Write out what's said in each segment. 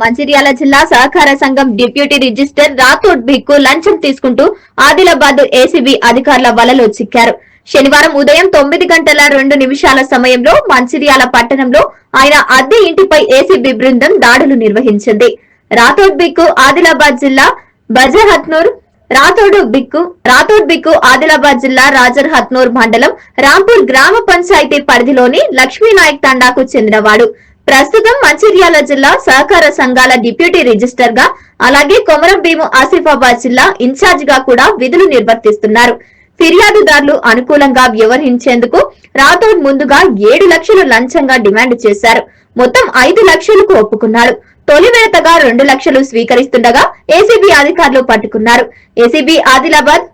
మంచిర్యాల జిల్లా సహకార సంఘం డిప్యూటీ రిజిస్టర్ రాథోడ్ బిక్కు లంచం తీసుకుంటూ ఆదిలాబాద్ ఏసీబీ అధికారుల వలలో చిక్కారు. శనివారం ఉదయం తొమ్మిది గంటల రెండు నిమిషాల సమయంలో మంచిర్యాల పట్టణంలో ఆయన అద్దె ఇంటిపై ఏసీబీ బృందం దాడులు నిర్వహించింది. రాథోడ్ బిక్కు ఆదిలాబాద్ జిల్లా బజహత్నూర్ రాథోడు బిక్కు రాథోడ్ బిక్కు ఆదిలాబాద్ జిల్లా రాజర్ హత్నూర్ మండలం రాంపూర్ గ్రామ పంచాయతీ పరిధిలోని లక్ష్మీనాయక్ తండాకు చెందినవాడు. ప్రస్తుతం మంచిర్యాల జిల్లా సహకార సంఘాల డిప్యూటీ రిజిస్టర్గా అలాగే కొమరం భీము ఆసిఫాబాద్ జిల్లా ఇన్ఛార్జ్గా కూడా విధులు నిర్వర్తిస్తున్నారు. ఫిర్యాదుదారులు అనుకూలంగా వ్యవహరించేందుకు రాథోడ్ ముందుగా ఏడు లక్షలు లంచంగా డిమాండ్ చేశారు. మొత్తం ఐదు లక్షలకు ఒప్పుకున్నాడు తొలి విడతగా రెండు లక్షలు స్వీకరిస్తుండగా ఏసీబీ అధికారులు పట్టుకున్నారు. ACB Adilabad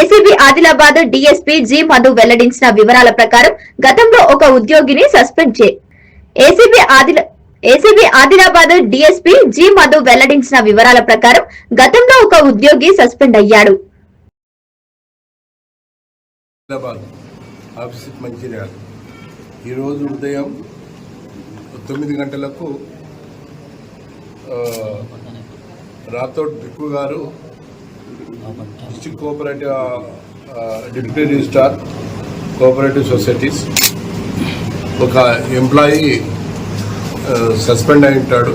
ACB Adilabad DSP G Madhu వెల్లడించిన వివరాల ప్రకారం గతంలో ఒక ఉద్యోగిని సస్పెండ్ చే ACB ఆదిల ACB Adilabad DSP G Madhu వెల్లడించిన వివరాల ప్రకారం గతంలో ఒక ఉద్యోగి సస్పెండ్ అయ్యాడు. ఈరోజు ఉదయం తొమ్మిది గంటలకు Rathod Bikku garu district cooperative deputy registrar cooperative societies ఒక ఎంప్లాయీ సస్పెండ్ అయి ఉంటాడు.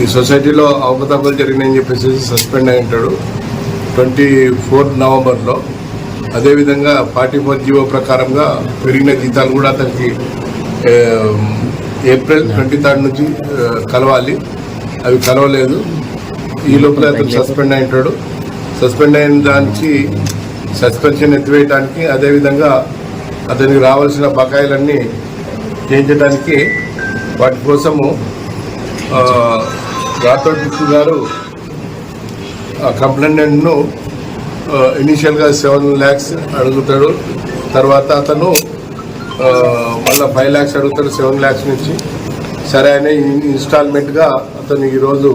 ఈ సొసైటీలో అవకతవకలు జరిగినాయని చెప్పేసి సస్పెండ్ అయి ఉంటాడు. ట్వంటీ ఫోర్త్ నవంబర్లో అదేవిధంగా పార్టీ ఫోర్ జీవో ప్రకారంగా పెరిగిన జీతాలు కూడా అతనికి ఏప్రిల్ ట్వంటీ థర్డ్ నుంచి కలవాలి. అవి కలవలేదు. ఈ లోపల అతను సస్పెండ్ అయి ఉంటాడు. సస్పెండ్ అయిన దానికి సస్పెన్షన్ ఎత్తివేయడానికి అదేవిధంగా అతనికి రావాల్సిన బకాయిలన్నీ చేయించడానికి వాటి కోసము రాథోడ్ బిక్కు గారు ఆ కంప్లైంట్ను ఇనీషియల్గా సెవెన్ ల్యాక్స్ అడుగుతాడు. తర్వాత అతను మళ్ళీ ఫైవ్ ల్యాక్స్ అడుగుతాడు సెవెన్ ల్యాక్స్ నుంచి. సరే అని ఇన్స్టాల్మెంట్గా అతను ఈరోజు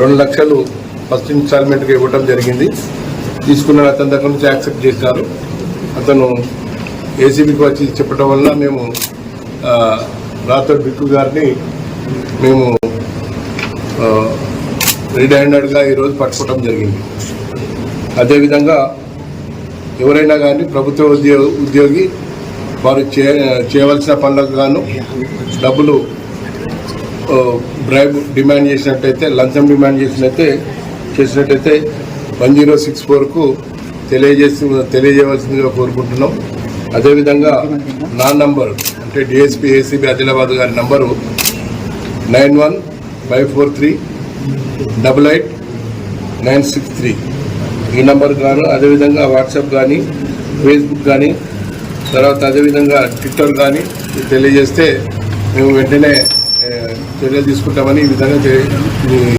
రెండు లక్షలు ఫస్ట్ ఇన్స్టాల్మెంట్గా ఇవ్వడం జరిగింది. తీసుకున్న అతని దగ్గర నుంచి యాక్సెప్ట్ చేశారు. అతను ఏసీబీకి వచ్చి చెప్పడం వల్ల మేము ఆ, బిక్కు గారిని మేము రెడ్ హ్యాండెడ్గా ఈరోజు పట్టుకోవడం జరిగింది. అదేవిధంగా ఎవరైనా కానీ ప్రభుత్వ ఉద్యోగ ఉద్యోగి వారు చే చేయవలసిన పనులకు గాను డబ్బులు బ్రైబ్ డిమాండ్ చేసినట్టయితే లంచం డిమాండ్ చేసినట్టే చేసినట్టయితే వన్ జీరో సిక్స్ ఫోర్కు తెలియజేసి తెలియజేయవలసిందిగా కోరుకుంటున్నాం. అదేవిధంగా నా నంబర్ అంటే డిఎస్పీ ఏసీబీ ఆదిలాబాద్ గారి number nine one five four three double eight nine six three. ఈ నంబర్ గాను అదేవిధంగా వాట్సాప్ కానీ ఫేస్బుక్ కానీ తర్వాత అదేవిధంగా ట్విట్టర్ కానీ తెలియజేస్తే మేము వెంటనే చర్యలు తీసుకుంటామని ఈ విధంగా